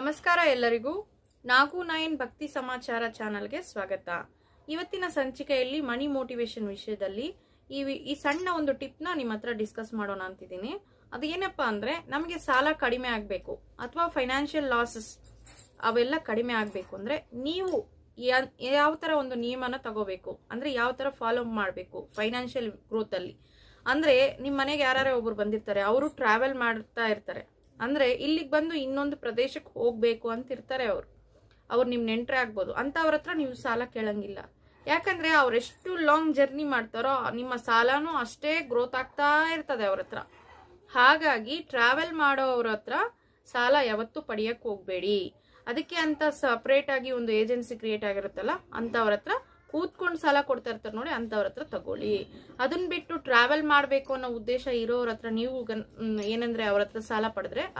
ನಮಸ್ಕಾರ ಎಲ್ಲರಿಗೂ ನಾಗು ನೈನ್ ಭಕ್ತಿ ಸಮಾಚಾರ ಚಾನಲ್ಗೆ ಸ್ವಾಗತ. ಇವತ್ತಿನ ಸಂಚಿಕೆಯಲ್ಲಿ ಮನಿ ಮೋಟಿವೇಶನ್ ವಿಷಯದಲ್ಲಿ ಈ ಈ ಸಣ್ಣ ಒಂದು ಟಿಪ್ನ ನಿಮ್ಮ ಹತ್ರ ಡಿಸ್ಕಸ್ ಮಾಡೋಣ ಅಂತಿದ್ದೀನಿ. ಅದು ಏನಪ್ಪಾ ಅಂದರೆ ನಮಗೆ ಸಾಲ ಕಡಿಮೆ ಆಗಬೇಕು ಅಥವಾ ಫೈನಾನ್ಷಿಯಲ್ ಲಾಸಸ್ ಅವೆಲ್ಲ ಕಡಿಮೆ ಆಗಬೇಕು ಅಂದರೆ ನೀವು ಯಾವ ಥರ ಒಂದು ನಿಯಮನ ತಗೋಬೇಕು ಅಂದರೆ ಯಾವ ಥರ ಫಾಲೋ ಮಾಡಬೇಕು ಫೈನಾನ್ಷಿಯಲ್ ಗ್ರೋತಲ್ಲಿ ಅಂದರೆ ಅಂದ್ರೆ ನಿಮ್ಮ ಮನೆಗೆ ಯಾರು ಒಬ್ರು ಬಂದಿರ್ತಾರೆ, ಅವರು ಟ್ರಾವೆಲ್ ಮಾಡ್ತಾ ಇರ್ತಾರೆ. ಅಂದ್ರೆ ಇಲ್ಲಿಗೆ ಬಂದು ಇನ್ನೊಂದು ಪ್ರದೇಶಕ್ಕೆ ಹೋಗಬೇಕು ಅಂತ ಇರ್ತಾರೆ ಅವರು. ಅವ್ರು ನಿಮ್ಮ ನೆಂಟ್ರೆ ಆಗ್ಬೋದು. ಅಂಥವ್ರ ಹತ್ರ ನೀವು ಸಾಲ ಕೇಳಂಗಿಲ್ಲ. ಯಾಕಂದ್ರೆ ಅವ್ರೆಷ್ಟು ಲಾಂಗ್ ಜರ್ನಿ ಮಾಡ್ತಾರೋ ನಿಮ್ಮ ಸಾಲನೂ ಅಷ್ಟೇ ಗ್ರೋತ್ ಆಗ್ತಾ ಇರ್ತದೆ ಅವ್ರ ಹತ್ರ. ಹಾಗಾಗಿ ಟ್ರಾವೆಲ್ ಮಾಡೋವ್ರ ಹತ್ರ ಸಾಲ ಯಾವತ್ತೂ ಪಡೆಯಕ್ಕೆ ಹೋಗಬೇಡಿ. ಅದಕ್ಕೆ ಅಂತ ಸಪ್ರೇಟಾಗಿ ಒಂದು ಏಜೆನ್ಸಿ ಕ್ರಿಯೇಟ್ ಆಗಿರುತ್ತಲ್ಲ ಅಂಥವ್ರ ಹತ್ರ ಕೂತ್ಕೊಂಡು ಸಾಲ ಕೊಡ್ತಾ ಇರ್ತಾರೆ ನೋಡಿ ಅಂಥವ್ರ ಹತ್ರ ತಗೊಳ್ಳಿ. ಅದನ್ನ ಬಿಟ್ಟು ಟ್ರಾವೆಲ್ ಮಾಡಬೇಕು ಅನ್ನೋ ಉದ್ದೇಶ ಇರೋರ ಹತ್ರ ನೀವು ಏನಂದ್ರೆ ಅವ್ರ ಹತ್ರ ಸಾಲ ಪಡೆದ್ರೆ